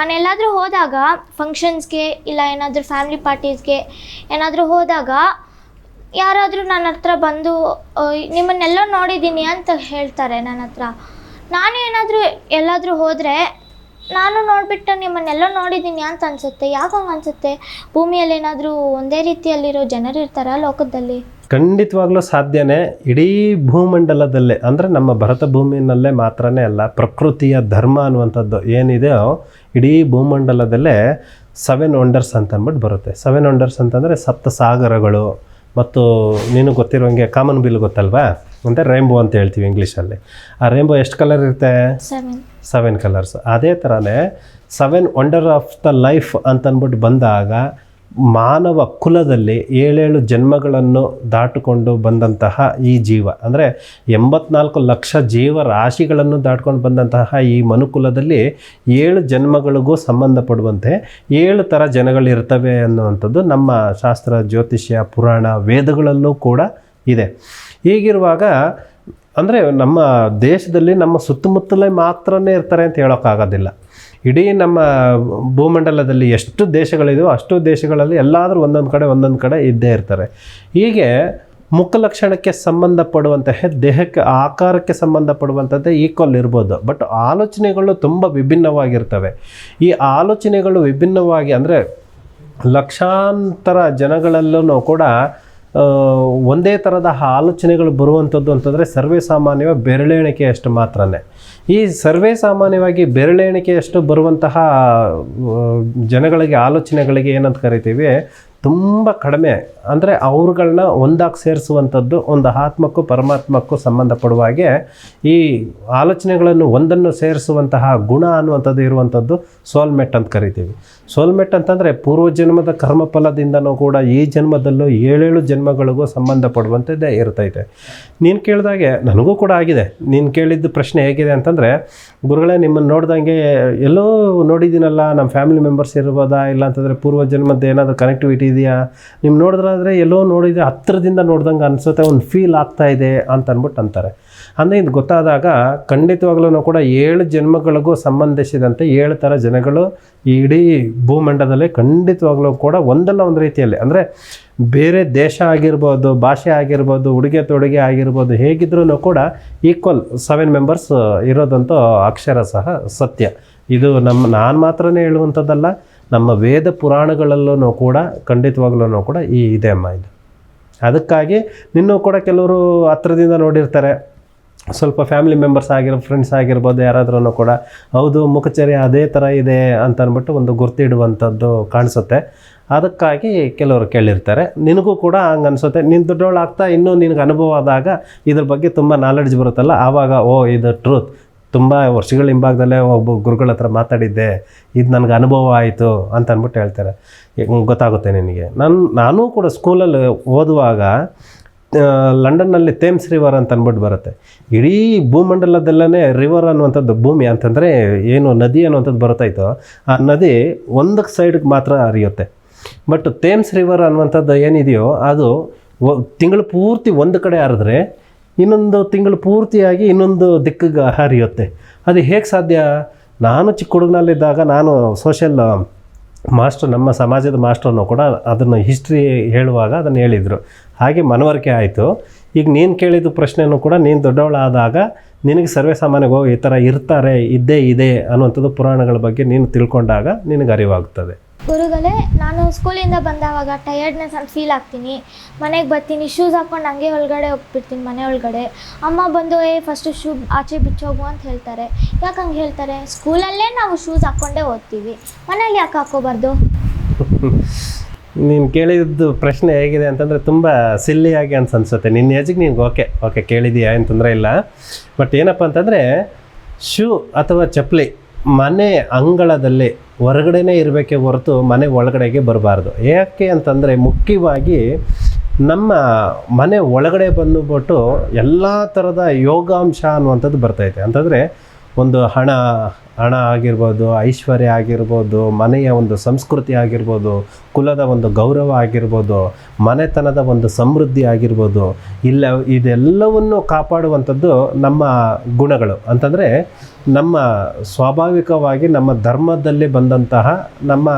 ನಾನೆಲ್ಲಾದರೂ ಹೋದಾಗ ಫಂಕ್ಷನ್ಸ್ಗೆ ಇಲ್ಲ ಏನಾದರೂ ಫ್ಯಾಮಿಲಿ ಪಾರ್ಟೀಸ್ಗೆ ಏನಾದರೂ ಹೋದಾಗ ಯಾರಾದರೂ ನನ್ನ ಹತ್ರ ಬಂದು ನಿಮ್ಮನ್ನೆಲ್ಲ ನೋಡಿದ್ದೀನಿ ಅಂತ ಹೇಳ್ತಾರೆ ನನ್ನ ಹತ್ರ. ನಾನು ಏನಾದರೂ ಎಲ್ಲಾದರೂ ಹೋದರೆ ನಾನು ನೋಡಿಬಿಟ್ಟು ನಿಮ್ಮನ್ನೆಲ್ಲ ನೋಡಿದ್ದೀನಿ ಅಂತ ಅನಿಸುತ್ತೆ. ಯಾಕೆ ಹಂಗೆ ಅನಿಸುತ್ತೆ ಭೂಮಿಯಲ್ಲಿ ಏನಾದರೂ ಒಂದೇ ರೀತಿಯಲ್ಲಿರೋ ಜನರು ಇರ್ತಾರಾ ಲೋಕದಲ್ಲಿ? ಖಂಡಿತವಾಗ್ಲೂ ಸಾಧ್ಯನೇ. ಇಡೀ ಭೂಮಂಡಲದಲ್ಲೇ ಅಂದರೆ ನಮ್ಮ ಭರತ ಭೂಮಿಯಲ್ಲೇ ಮಾತ್ರನೇ ಅಲ್ಲ ಪ್ರಕೃತಿಯ ಧರ್ಮ ಅನ್ನುವಂಥದ್ದು ಏನಿದೆಯೋ ಇಡೀ ಭೂಮಂಡಲದಲ್ಲೇ ಸೆವೆನ್ ವಂಡರ್ಸ್ ಅಂತ ಅಂದ್ಬಿಟ್ಟು ಬರುತ್ತೆ. ಸೆವೆನ್ ವಂಡರ್ಸ್ ಅಂತಂದರೆ ಸಪ್ತ ಸಾಗರಗಳು ಮತ್ತು ನೀನು ಗೊತ್ತಿರೋಂಗೆ ಕಾಮನ್ ಬಿಲ್ ಗೊತ್ತಲ್ವಾ? ಅಂದರೆ ರೇಂಬೋ ಅಂತ ಹೇಳ್ತೀವಿ ಇಂಗ್ಲೀಷಲ್ಲಿ. ಆ ರೇಂಬೋ ಎಷ್ಟು ಕಲರ್ ಇರುತ್ತೆ? ಸೆವೆನ್ ಸೆವೆನ್ ಕಲರ್ಸ್ ಅದೇ ಥರನೇ seven wonder of the life ಅಂತಂದ್ಬಿಟ್ಟು ಬಂದಾಗ ಮಾನವ ಕುಲದಲ್ಲಿ ಏಳೇಳು ಜನ್ಮಗಳನ್ನು ದಾಟಿಕೊಂಡು ಬಂದಂತಹ ಈ ಜೀವ. ಅಂದರೆ ಎಂಬತ್ನಾಲ್ಕು ಲಕ್ಷ ಜೀವ ರಾಶಿಗಳನ್ನು ದಾಟ್ಕೊಂಡು ಬಂದಂತಹ ಈ ಮನುಕುಲದಲ್ಲಿ ಏಳು ಜನ್ಮಗಳಿಗೂ ಸಂಬಂಧಪಡುವಂತೆ ಏಳು ಥರ ಜನಗಳಿರ್ತವೆ ಅನ್ನುವಂಥದ್ದು ನಮ್ಮ ಶಾಸ್ತ್ರ, ಜ್ಯೋತಿಷ್ಯ, ಪುರಾಣ, ವೇದಗಳಲ್ಲೂ ಕೂಡ ಇದೆ. ಹೀಗಿರುವಾಗ ಅಂದರೆ ನಮ್ಮ ದೇಶದಲ್ಲಿ ನಮ್ಮ ಸುತ್ತಮುತ್ತಲೇ ಮಾತ್ರನೇ ಇರ್ತಾರೆ ಅಂತ ಹೇಳೋಕ್ಕಾಗೋದಿಲ್ಲ. ಇಡೀ ನಮ್ಮ ಭೂಮಂಡಲದಲ್ಲಿ ಎಷ್ಟು ದೇಶಗಳಿದೆಯೋ ಅಷ್ಟು ದೇಶಗಳಲ್ಲಿ ಎಲ್ಲಾದರೂ ಒಂದೊಂದು ಕಡೆ ಒಂದೊಂದು ಕಡೆ ಇದ್ದೇ ಇರ್ತಾರೆ. ಹೀಗೆ ಮುಖಲಕ್ಷಣಕ್ಕೆ ಸಂಬಂಧಪಡುವಂತಹ ದೇಹಕ್ಕೆ ಆಕಾರಕ್ಕೆ ಸಂಬಂಧಪಡುವಂಥದ್ದೇ ಈಕ್ವಲ್ ಇರ್ಬೋದು. ಬಟ್ ಆಲೋಚನೆಗಳು ತುಂಬ ವಿಭಿನ್ನವಾಗಿರ್ತವೆ. ಈ ಆಲೋಚನೆಗಳು ವಿಭಿನ್ನವಾಗಿ ಅಂದರೆ ಲಕ್ಷಾಂತರ ಜನಗಳಲ್ಲೂ ಕೂಡ ಒಂದೇ ಥರದ ಆಲೋಚನೆಗಳು ಬರುವಂಥದ್ದು ಅಂತಂದರೆ ಸರ್ವೇ ಸಾಮಾನ್ಯವಾಗಿ ಬೆರಳೆಣಿಕೆಯಷ್ಟು ಮಾತ್ರನೇ. ಈ ಸರ್ವೇ ಸಾಮಾನ್ಯವಾಗಿ ಬೆರಳೆಣಿಕೆಯಷ್ಟು ಬರುವಂತಹ ಜನಗಳಿಗೆ ಆಲೋಚನೆಗಳಿಗೆ ಏನಂತ ಕರಿತೀವಿ? ತುಂಬ ಕಡಿಮೆ ಅಂದರೆ ಅವ್ರುಗಳನ್ನ ಒಂದಾಗಿ ಸೇರಿಸುವಂಥದ್ದು ಒಂದು ಆತ್ಮಕ್ಕೂ ಪರಮಾತ್ಮಕ್ಕೂ ಸಂಬಂಧಪಡುವ ಹಾಗೆ ಈ ಆಲೋಚನೆಗಳನ್ನು ಒಂದನ್ನು ಸೇರಿಸುವಂತಹ ಗುಣ ಅನ್ನುವಂಥದ್ದು ಇರುವಂಥದ್ದು ಸೋಲ್ಮೆಟ್ ಅಂತ ಕರಿತೀವಿ. ಸೋಲ್ಮೆಟ್ ಅಂತಂದರೆ ಪೂರ್ವಜನ್ಮದ ಕರ್ಮಫಲದಿಂದನೂ ಕೂಡ ಈ ಜನ್ಮದಲ್ಲೂ ಏಳೇಳು ಜನ್ಮಗಳಿಗೂ ಸಂಬಂಧಪಡುವಂಥದ್ದೇ ಇರ್ತೈತೆ. ನೀನು ಕೇಳಿದಾಗೆ ನನಗೂ ಕೂಡ ಆಗಿದೆ. ನೀನು ಕೇಳಿದ್ದು ಪ್ರಶ್ನೆ ಹೇಗಿದೆ ಅಂತಂದರೆ, ಗುರುಗಳೇ ನಿಮ್ಮನ್ನು ನೋಡ್ದಂಗೆ ಎಲ್ಲೋ ನೋಡಿದ್ದೀನಲ್ಲ, ನಮ್ಮ ಫ್ಯಾಮಿಲಿ ಮೆಂಬರ್ಸ್ ಇರ್ಬೋದಾ ಇಲ್ಲ ಅಂತಂದರೆ ಪೂರ್ವ ಜನ್ಮದ್ದು ಏನಾದರೂ ಕನೆಕ್ಟಿವಿಟಿ ಇದೆಯಾ? ನಿಮ್ಮ ನೋಡಿದ್ರಾದ್ರೆ ಎಲ್ಲೋ ನೋಡಿದ್ರೆ ಹತ್ತಿರದಿಂದ ನೋಡ್ದಂಗೆ ಅನಿಸುತ್ತೆ, ಒಂದು ಫೀಲ್ ಆಗ್ತಾ ಇದೆ ಅಂತ ಅಂದ್ಬಿಟ್ಟು ಅಂತಾರೆ. ಅಂದರೆ ಇದು ಗೊತ್ತಾದಾಗ ಖಂಡಿತವಾಗ್ಲೂ ಕೂಡ ಏಳು ಜನ್ಮಗಳಿಗೂ ಸಂಬಂಧಿಸಿದಂತೆ ಏಳು ಥರ ಜನಗಳು ಈ ಇಡೀ ಭೂಮಂಡಲದಲ್ಲಿ ಖಂಡಿತವಾಗ್ಲೂ ಕೂಡ ಒಂದಲ್ಲ ಒಂದು ರೀತಿಯಲ್ಲಿ. ಅಂದರೆ ಬೇರೆ ದೇಶ ಆಗಿರ್ಬೋದು, ಭಾಷೆ ಆಗಿರ್ಬೋದು, ಉಡುಗೆ ತೊಡುಗೆ ಆಗಿರ್ಬೋದು ಹೇಗಿದ್ರೂ ಕೂಡ ಈಕ್ವಲ್ ಸೆವೆನ್ ಮೆಂಬರ್ಸ್ ಇರೋದಂತೂ ಅಕ್ಷರ ಸಹ ಸತ್ಯ. ಇದು ನಮ್ಮ, ನಾನು ಮಾತ್ರನೇ ಹೇಳುವಂಥದ್ದಲ್ಲ ನಮ್ಮ ವೇದ ಪುರಾಣಗಳಲ್ಲೂ ಕೂಡ, ಖಂಡಿತವಾಗ್ಲೂ ಕೂಡ ಈ ಇದೆ ಅಮ್ಮ ಇದು. ಅದಕ್ಕಾಗಿ ನಿನ್ನೂ ಕೂಡ ಕೆಲವರು ಹತ್ರದಿಂದ ನೋಡಿರ್ತಾರೆ. ಸ್ವಲ್ಪ ಫ್ಯಾಮಿಲಿ ಮೆಂಬರ್ಸ್ ಆಗಿರೋ ಫ್ರೆಂಡ್ಸ್ ಆಗಿರ್ಬೋದು ಯಾರಾದ್ರೂ ಕೂಡ, ಹೌದು, ಮುಖಚರ್ಯ ಅದೇ ಥರ ಇದೆ ಅಂತ ಅಂದ್ಬಿಟ್ಟು ಒಂದು ಗುರ್ತಿಡುವಂಥದ್ದು ಕಾಣಿಸುತ್ತೆ. ಅದಕ್ಕಾಗಿ ಕೆಲವರು ಕೇಳಿರ್ತಾರೆ. ನಿನಗೂ ಕೂಡ ಹಂಗೆ ಅನಿಸುತ್ತೆ. ನಿನ್ನ ದೊಡ್ಡವಳಾಗ್ತಾ ಇನ್ನೂ ನಿನಗೆ ಅನುಭವ ಆದಾಗ ಇದ್ರ ಬಗ್ಗೆ ತುಂಬ ನಾಲೆಡ್ಜ್ ಬರುತ್ತಲ್ಲ. ಆವಾಗ, ಓ, ಇದು ಟ್ರೂತ್ ತುಂಬ ವರ್ಷಗಳ ಹಿಂಭಾಗದಲ್ಲೇ ಒಬ್ಬ ಗುರುಗಳ ಹತ್ರ ಮಾತಾಡಿದ್ದೆ, ಇದು ನನಗೆ ಅನುಭವ ಆಯಿತು ಅಂತ ಅಂದ್ಬಿಟ್ಟು ಹೇಳ್ತಾರೆ. ಗೊತ್ತಾಗುತ್ತೆ ನಿನಗೆ. ನಾನು, ನಾನೂ ಕೂಡ ಸ್ಕೂಲಲ್ಲಿ ಓದುವಾಗ ಲಂಡನ್ನಲ್ಲಿ ಥೇಮ್ಸ್ ರಿವರ್ ಅಂತ ಅಂದ್ಬಿಟ್ಟು ಬರುತ್ತೆ. ಇಡೀ ಭೂಮಂಡಲದಲ್ಲೇ ರಿವರ್ ಅನ್ನುವಂಥದ್ದು ಭೂಮಿ ಅಂತಂದರೆ ಏನು ನದಿ ಅನ್ನುವಂಥದ್ದು ಬರುತ್ತಾಯಿತೋ, ಆ ನದಿ ಒಂದಕ್ಕೆ ಸೈಡ್ಗೆ ಮಾತ್ರ ಹರಿಯುತ್ತೆ. ಬಟ್ ಥೇಮ್ಸ್ ರಿವರ್ ಅನ್ನುವಂಥದ್ದು ಏನಿದೆಯೋ, ಅದು ತಿಂಗಳು ಪೂರ್ತಿ ಒಂದು ಕಡೆ ಹರಿದ್ರೆ ಇನ್ನೊಂದು ತಿಂಗಳು ಪೂರ್ತಿಯಾಗಿ ಇನ್ನೊಂದು ದಿಕ್ಕಿಗೆ ಹರಿಯುತ್ತೆ. ಅದು ಹೇಗೆ ಸಾಧ್ಯ? ನಾನು ಚಿಕ್ಕ ಹುಡುಗನಲ್ಲಿದ್ದಾಗ ನಾನು ಸೋಷಿಯಲ್ ಮಾಸ್ಟರ್ ನಮ್ಮ ಸಮಾಜದ ಮಾಸ್ಟರ್ನು ಕೂಡ ಅದನ್ನು ಹಿಸ್ಟ್ರಿ ಹೇಳುವಾಗ ಅದನ್ನು ಹೇಳಿದರು. ಹಾಗೆ ಮನವರಿಕೆ ಆಯಿತು. ಈಗ ನೀನು ಕೇಳಿದ ಪ್ರಶ್ನೆಯೂ ಕೂಡ ನೀನು ದೊಡ್ಡವಳಾದಾಗ ನಿನಗೆ ಸರ್ವೇ ಸಾಮಾನ್ಯವಾಗಿ ಹೋಗಿ ಈ ಥರ ಇರ್ತಾರೆ, ಇದ್ದೇ ಇದೆ ಅನ್ನುವಂಥದ್ದು ಪುರಾಣಗಳ ಬಗ್ಗೆ ನೀನು ತಿಳ್ಕೊಂಡಾಗ ನಿನಗೆ ಅರಿವಾಗ್ತದೆ. ಗುರುಗಳೇ, ನಾನು ಸ್ಕೂಲಿಂದ ಬಂದಾಗ ಟಯರ್ಡ್ನೆಸ್ ಅಂತ ಫೀಲ್ ಆಗ್ತೀನಿ. ಮನೆಗೆ ಬರ್ತೀನಿ ಶೂಸ್ ಹಾಕ್ಕೊಂಡು ಹಂಗೆ ಒಳಗಡೆ ಹೋಗ್ಬಿಡ್ತೀನಿ, ಮನೆ ಒಳಗಡೆ. ಅಮ್ಮ ಬಂದು, ಏ ಫಸ್ಟು ಶೂ ಆಚೆ ಬಿಚ್ಚೋಗು ಅಂತ ಹೇಳ್ತಾರೆ. ಯಾಕೆ ಹಂಗೆ ಹೇಳ್ತಾರೆ? ಸ್ಕೂಲಲ್ಲೇ ನಾವು ಶೂಸ್ ಹಾಕ್ಕೊಂಡೇ ಓದ್ತೀವಿ. ಮನೇಲಿ ಯಾಕೆ ಹಾಕೋಬಾರ್ದು? ನೀನು ಕೇಳಿದ್ದು ಪ್ರಶ್ನೆ ಹೇಗಿದೆ ಅಂತಂದರೆ ತುಂಬ ಸಿಲ್ಲಿಯಾಗಿ ಅಂತ ಅನ್ಸುತ್ತೆ ನಿನ್ನ ಏಜಿಗೆ ನಿನ್ಗೆ ಓಕೆ ಓಕೆ ಕೇಳಿದೀಯಾ? ಏನು ತೊಂದರೆ ಇಲ್ಲ. ಬಟ್ ಏನಪ್ಪ ಅಂತಂದರೆ ಶೂ ಅಥವಾ ಚಪ್ಪಲಿ ಮನೆ ಅಂಗಳದಲ್ಲಿ ಹೊರಗಡೆನೇ ಇರಬೇಕೆ ಹೊರತು ಮನೆ ಒಳಗಡೆಗೆ ಬರಬಾರ್ದು. ಯಾಕೆ ಅಂತಂದರೆ ಮುಖ್ಯವಾಗಿ ನಮ್ಮ ಮನೆ ಒಳಗಡೆ ಬಂದುಬಿಟ್ಟು ಎಲ್ಲ ಥರದ ಯೋಗಾಂಶ ಅನ್ನುವಂಥದ್ದು ಬರ್ತೈತೆ. ಅಂತಂದರೆ ಒಂದು ಹಣ ಹಣ ಆಗಿರ್ಬೋದು, ಐಶ್ವರ್ಯ ಆಗಿರ್ಬೋದು, ಮನೆಯ ಒಂದು ಸಂಸ್ಕೃತಿ ಆಗಿರ್ಬೋದು, ಕುಲದ ಒಂದು ಗೌರವ ಆಗಿರ್ಬೋದು ಮನೆತನದ ಒಂದು ಸಮೃದ್ಧಿ ಆಗಿರ್ಬೋದು, ಇಲ್ಲ ಇದೆಲ್ಲವನ್ನು ಕಾಪಾಡುವಂಥದ್ದು ನಮ್ಮ ಗುಣಗಳು. ಅಂತಂದರೆ ನಮ್ಮ ಸ್ವಾಭಾವಿಕವಾಗಿ ನಮ್ಮ ಧರ್ಮದಲ್ಲಿ ಬಂದಂತಹ ನಮ್ಮ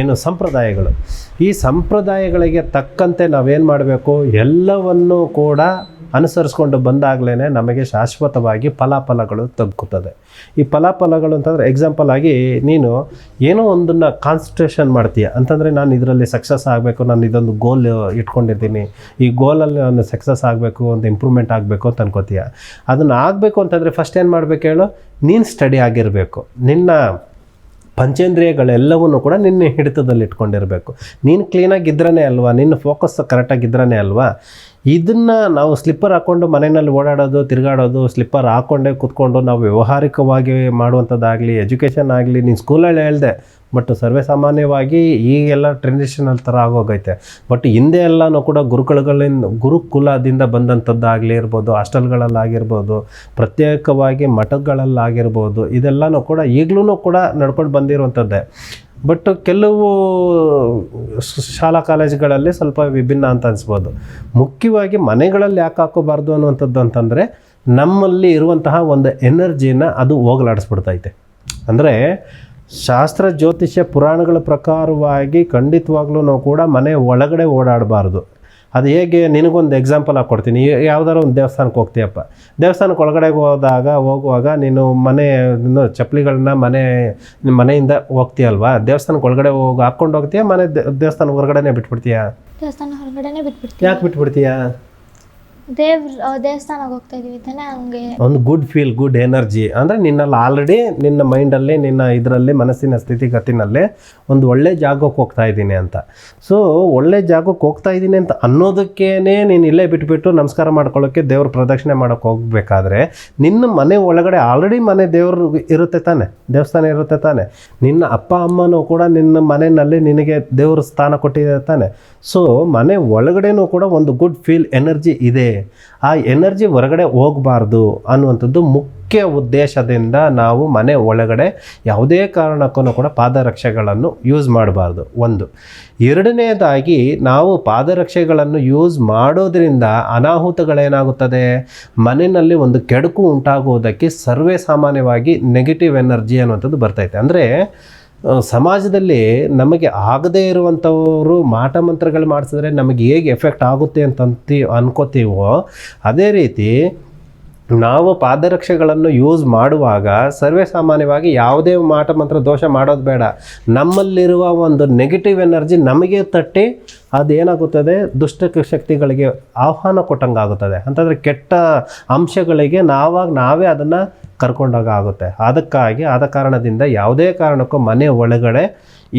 ಏನು ಸಂಪ್ರದಾಯಗಳು. ಈ ಸಂಪ್ರದಾಯಗಳಿಗೆ ತಕ್ಕಂತೆ ನಾವೇನು ಮಾಡಬೇಕು? ಎಲ್ಲವನ್ನು ಕೂಡ ಅನುಸರಿಸ್ಕೊಂಡು ಬಂದಾಗಲೇ ನಮಗೆ ಶಾಶ್ವತವಾಗಿ ಫಲಾಫಲಗಳು ತಗ್ಗುತ್ತದೆ ಈ ಫಲಾಫಲಗಳು ಅಂತಂದರೆ ಎಕ್ಸಾಂಪಲ್ ಆಗಿ ನೀನು ಏನೋ ಒಂದನ್ನು ಕಾನ್ಸಂಟ್ರೇಷನ್ ಮಾಡ್ತೀಯ. ಅಂತಂದರೆ ನಾನು ಇದರಲ್ಲಿ ಸಕ್ಸಸ್ ಆಗಬೇಕು, ನಾನು ಇದೊಂದು ಗೋಲ್ ಇಟ್ಕೊಂಡಿದ್ದೀನಿ ಈ ಗೋಲಲ್ಲಿ ನಾನು ಸಕ್ಸಸ್ ಆಗಬೇಕು, ಒಂದು ಇಂಪ್ರೂವ್ಮೆಂಟ್ ಆಗಬೇಕು ಅಂತ ಅನ್ಕೋತೀಯ. ಅದನ್ನು ಆಗಬೇಕು ಅಂತಂದರೆ ಫಸ್ಟ್ ಏನು ಮಾಡಬೇಕು ಹೇಳು? ನೀನು ಸ್ಟಡಿ ಆಗಿರಬೇಕು. ನಿನ್ನ ಪಂಚೇಂದ್ರಿಯಗಳೆಲ್ಲವನ್ನೂ ಕೂಡ ನಿನ್ನ ಹಿಡಿತದಲ್ಲಿ ಇಟ್ಕೊಂಡಿರಬೇಕು ನೀನು ಕ್ಲೀನಾಗಿದ್ರೇ ಅಲ್ವಾ? ನಿನ್ನ ಫೋಕಸ್ ಕರೆಕ್ಟಾಗಿದ್ರೇ ಅಲ್ವಾ? ಇದನ್ನು ನಾವು ಸ್ಲಿಪ್ಪರ್ ಹಾಕ್ಕೊಂಡು ಮನೆಯಲ್ಲಿ ಓಡಾಡೋದು, ತಿರುಗಾಡೋದು ಸ್ಲಿಪ್ಪರ್ ಹಾಕ್ಕೊಂಡೇ ಕುತ್ಕೊಂಡು ನಾವು ವ್ಯವಹಾರಿಕವಾಗಿ ಮಾಡುವಂಥದ್ದಾಗಲಿ ಎಜುಕೇಷನ್ ಆಗಲಿ, ನೀನು ಸ್ಕೂಲಲ್ಲಿ ಹೇಳ್ದೆ ಬಟ್ ಸರ್ವೇ ಸಾಮಾನ್ಯವಾಗಿ ಈಗೆಲ್ಲ ಟ್ರೆಡಿಷನಲ್ ಥರ ಆಗೋಗೈತೆ. ಬಟ್ ಹಿಂದೆ ಎಲ್ಲನೂ ಕೂಡ ಗುರುಕುಲಗಳಿಂದ, ಗುರುಕುಲದಿಂದ ಬಂದಂಥದ್ದಾಗಲಿ ಇರ್ಬೋದು, ಹಾಸ್ಟೆಲ್ಗಳಲ್ಲಾಗಿರ್ಬೋದು, ಪ್ರತ್ಯೇಕವಾಗಿ ಮಠಗಳಲ್ಲಾಗಿರ್ಬೋದು, ಇದೆಲ್ಲನೂ ಕೂಡ ಈಗಲೂ ಕೂಡ ನಡ್ಕೊಂಡು ಬಂದಿರುವಂಥದ್ದೇ. ಬಟ್ ಕೆಲವು ಶಾಲಾ ಕಾಲೇಜುಗಳಲ್ಲಿ ಸ್ವಲ್ಪ ವಿಭಿನ್ನ ಅಂತ ಅನಿಸ್ಬೋದು. ಮುಖ್ಯವಾಗಿ ಮನೆಗಳಲ್ಲಿ ಯಾಕೆ ಹಾಕೋಬಾರ್ದು ಅನ್ನುವಂಥದ್ದು ಅಂತಂದರೆ ನಮ್ಮಲ್ಲಿ ಇರುವಂತಹ ಒಂದು ಎನರ್ಜಿನ ಅದು ಹೋಗಲಾಡಿಸ್ಬಿಡ್ತೈತೆ. ಅಂದರೆ ಶಾಸ್ತ್ರ, ಜ್ಯೋತಿಷ್ಯ, ಪುರಾಣಗಳ ಪ್ರಕಾರವಾಗಿ ಖಂಡಿತವಾಗ್ಲೂ ನಾವು ಕೂಡ ಮನೆ ಒಳಗಡೆ ಓಡಾಡಬಾರ್ದು. ಅದು ಹೇಗೆ ನಿನಗೊಂದು ಎಕ್ಸಾಂಪಲ್ ಆಗಿ ಕೊಡ್ತೀನಿ. ಯಾವ್ದಾರ ಒಂದು ದೇವಸ್ಥಾನಕ್ಕೆ ಹೋಗ್ತೀಯಪ್ಪ. ದೇವಸ್ಥಾನಕ್ಕೆ ಒಳಗಡೆ ಹೋದಾಗ ಹೋಗುವಾಗ ನೀನು ಮನೆ ಇನ್ನು ಚಪ್ಪಲಿಗಳನ್ನ ಮನೆ ನಿಮ್ಮ ಮನೆಯಿಂದ ಹೋಗ್ತೀಯಲ್ವಾ? ದೇವಸ್ಥಾನಕ್ಕೆ ಒಳಗಡೆ ಹೋಗಿ ಹಾಕ್ಕೊಂಡು ಹೋಗ್ತೀಯಾ? ಮನೆ ದೇ- ದೇವಸ್ಥಾನ ಹೊರಗಡೆನೇ ಬಿಟ್ಬಿಡ್ತೀಯಾ? ದೇವಸ್ಥಾನ ಹೊರಗಡೆನೆ ಬಿಟ್ಬಿಡ್ತೀಯಾ ಯಾಕೆ ಬಿಟ್ಬಿಡ್ತೀಯ? ದೇವ್ರ ದೇವಸ್ಥಾನಕ್ಕೆ ಹೋಗ್ತಾ ಇದೀವಿ ತಾನೇ ಹಂಗೆ. ಒಂದು ಗುಡ್ ಫೀಲ್ ಗುಡ್ ಎನರ್ಜಿ ಅಂದರೆ ನಿನ್ನಲ್ಲಿ ಆಲ್ರೆಡಿ ನಿನ್ನ ಮೈಂಡಲ್ಲಿ ನಿನ್ನ ಇದರಲ್ಲಿ, ಮನಸ್ಸಿನ ಸ್ಥಿತಿಗತಿನಲ್ಲಿ ಒಂದು ಒಳ್ಳೆ ಜಾಗಕ್ಕೆ ಹೋಗ್ತಾ ಇದ್ದೀನಿ ಅಂತ. ಸೊ ಒಳ್ಳೆ ಜಾಗಕ್ಕೆ ಹೋಗ್ತಾ ಇದ್ದೀನಿ ಅಂತ ಅನ್ನೋದಕ್ಕೇನೆ ನೀನು ಇಲ್ಲೇ ಬಿಟ್ಬಿಟ್ಟು ನಮಸ್ಕಾರ ಮಾಡ್ಕೊಳ್ಳೋಕ್ಕೆ ದೇವ್ರ ಪ್ರದಕ್ಷಿಣೆ ಮಾಡೋಕ್ಕೆ ಹೋಗಬೇಕಾದ್ರೆ ನಿನ್ನ ಮನೆ ಒಳಗಡೆ ಆಲ್ರೆಡಿ ಮನೆ ದೇವ್ರು ಇರುತ್ತೆ ತಾನೆ, ದೇವಸ್ಥಾನ ಇರುತ್ತೆ ತಾನೆ. ನಿನ್ನ ಅಪ್ಪ ಅಮ್ಮನೂ ಕೂಡ ನಿನ್ನ ಮನೆಯಲ್ಲಿ ನಿನಗೆ ದೇವ್ರ ಸ್ಥಾನ ಕೊಟ್ಟಿದೆ ತಾನೆ. ಸೊ ಮನೆ ಒಳಗಡೆನೂ ಕೂಡ ಒಂದು ಗುಡ್ ಫೀಲ್ ಎನರ್ಜಿ ಇದೆ. ಆ ಎನರ್ಜಿ ಹೊರಗಡೆ ಹೋಗಬಾರ್ದು ಅನ್ನುವಂಥದ್ದು ಮುಖ್ಯ ಉದ್ದೇಶದಿಂದ ನಾವು ಮನೆ ಒಳಗಡೆ ಯಾವುದೇ ಕಾರಣಕ್ಕೂ ಕೂಡ ಪಾದರಕ್ಷೆಗಳನ್ನು ಯೂಸ್ ಮಾಡಬಾರ್ದು. ಒಂದು. ಎರಡನೇದಾಗಿ ನಾವು ಪಾದರಕ್ಷೆಗಳನ್ನು ಯೂಸ್ ಮಾಡೋದ್ರಿಂದ ಅನಾಹುತಗಳೇನಾಗುತ್ತದೆ? ಮನೆಯಲ್ಲಿ ಒಂದು ಕೆಡುಕು ಉಂಟಾಗುವುದಕ್ಕೆ ಸರ್ವೇ ಸಾಮಾನ್ಯವಾಗಿ ನೆಗೆಟಿವ್ ಎನರ್ಜಿ ಅನ್ನುವಂಥದ್ದು ಬರ್ತೈತೆ ಅಂದರೆ ಸಮಾಜದಲ್ಲಿ ನಮಗೆ ಆಗದೇ ಇರುವಂಥವರು ಮಾಟ ಮಂತ್ರಗಳು ಮಾಡಿಸಿದ್ರೆ ನಮಗೆ ಹೇಗೆ ಎಫೆಕ್ಟ್ ಆಗುತ್ತೆ ಅಂತ ಅನ್ಕೋತೀವೋ, ಅದೇ ರೀತಿ ನಾವು ಪಾದರಕ್ಷೆಗಳನ್ನು ಯೂಸ್ ಮಾಡುವಾಗ ಸರ್ವೇ ಸಾಮಾನ್ಯವಾಗಿ ಯಾವುದೇ ಮಾಟ ಮಂತ್ರ ದೋಷ ಮಾಡೋದು ಬೇಡ. ನಮ್ಮಲ್ಲಿರುವ ಒಂದು ನೆಗೆಟಿವ್ ಎನರ್ಜಿ ನಮಗೆ ತಟ್ಟಿ ಅದೇನಾಗುತ್ತದೆ? ದುಷ್ಟ ಶಕ್ತಿಗಳಿಗೆ ಆಹ್ವಾನ ಕೊಟ್ಟಂಗಾಗುತ್ತದೆ. ಅಂತಂದರೆ ಕೆಟ್ಟ ಅಂಶಗಳಿಗೆ ನಾವಾಗ ನಾವೇ ಅದನ್ನು ಕರ್ಕೊಂಡಾಗ ಆಗುತ್ತೆ. ಅದಕ್ಕಾಗಿ ಆದ ಕಾರಣದಿಂದ ಯಾವುದೇ ಕಾರಣಕ್ಕೂ ಮನೆ ಒಳಗಡೆ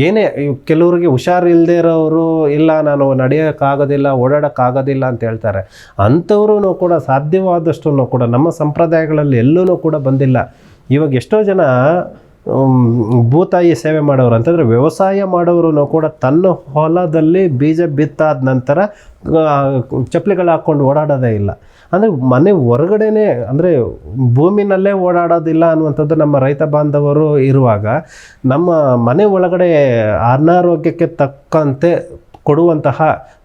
ಏನೇ ಕೆಲವರಿಗೆ ಹುಷಾರು ಹುಷಾರಿಲ್ಲದೆ ಇರೋರು ಇಲ್ಲ, ನಾನು ನಡೆಯೋಕ್ಕಾಗೋದಿಲ್ಲ, ಓಡಾಡೋಕ್ಕಾಗೋದಿಲ್ಲ ಅಂತ ಹೇಳ್ತಾರೆ. ಅಂಥವ್ರೂ ಕೂಡ ಸಾಧ್ಯವಾದಷ್ಟು ಕೂಡ ನಮ್ಮ ಸಂಪ್ರದಾಯಗಳಲ್ಲಿ ಎಲ್ಲೂ ಕೂಡ ಬಂದಿಲ್ಲ. ಇವಾಗ ಎಷ್ಟೋ ಜನ ಭೂತಾಯಿ ಸೇವೆ ಮಾಡೋರು ಅಂತಂದರೆ ವ್ಯವಸಾಯ ಮಾಡೋರು ಕೂಡ ತನ್ನ ಹೊಲದಲ್ಲಿ ಬೀಜ ಬಿತ್ತಾದ ನಂತರ ಚಪ್ಪಲಿಗಳು ಹಾಕ್ಕೊಂಡು ಓಡಾಡೋದೇ ಇಲ್ಲ. ಅಂದರೆ ಮನೆ ಹೊರಗಡೆನೇ, ಅಂದರೆ ಭೂಮಿನಲ್ಲೇ ಓಡಾಡೋದಿಲ್ಲ ಅನ್ನುವಂಥದ್ದು ನಮ್ಮ ರೈತ ಬಾಂಧವರು ಇರುವಾಗ ನಮ್ಮ ಮನೆ ಒಳಗಡೆ ಅನಾರೋಗ್ಯಕ್ಕೆ ತಕ್ಕಂತೆ ಕೊಡುವಂತಹ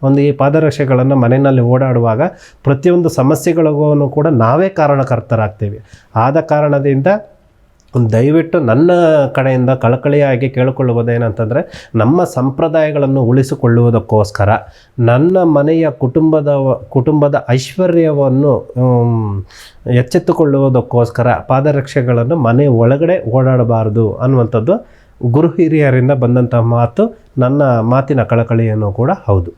ಒಂದು ಈ ಪಾದರಕ್ಷೆಗಳನ್ನು ಮನೆಯಲ್ಲಿ ಓಡಾಡುವಾಗ ಪ್ರತಿಯೊಂದು ಸಮಸ್ಯೆಗಳಿಗೂ ಕೂಡ ನಾವೇ ಕಾರಣಕರ್ತರಾಗ್ತೀವಿ. ಆದ ಕಾರಣದಿಂದ ದಯವಿಟ್ಟು ನನ್ನ ಕಡೆಯಿಂದ ಕಳಕಳಿಯಾಗಿ ಕೇಳಿಕೊಳ್ಳುವುದೇನಂತಂದರೆ, ನಮ್ಮ ಸಂಪ್ರದಾಯಗಳನ್ನು ಉಳಿಸಿಕೊಳ್ಳುವುದಕ್ಕೋಸ್ಕರ ನನ್ನ ಮನೆಯ ಕುಟುಂಬದ ಕುಟುಂಬದ ಐಶ್ವರ್ಯವನ್ನು ಎಚ್ಚೆತ್ತುಕೊಳ್ಳುವುದಕ್ಕೋಸ್ಕರ ಪಾದರಕ್ಷೆಗಳನ್ನು ಮನೆ ಒಳಗಡೆ ಓಡಾಡಬಾರದು ಅನ್ನುವಂಥದ್ದು ಗುರು ಹಿರಿಯರಿಂದ ಬಂದಂಥ ಮಾತು, ನನ್ನ ಮಾತಿನ ಕಳಕಳಿಯನ್ನು ಕೂಡ ಹೌದು.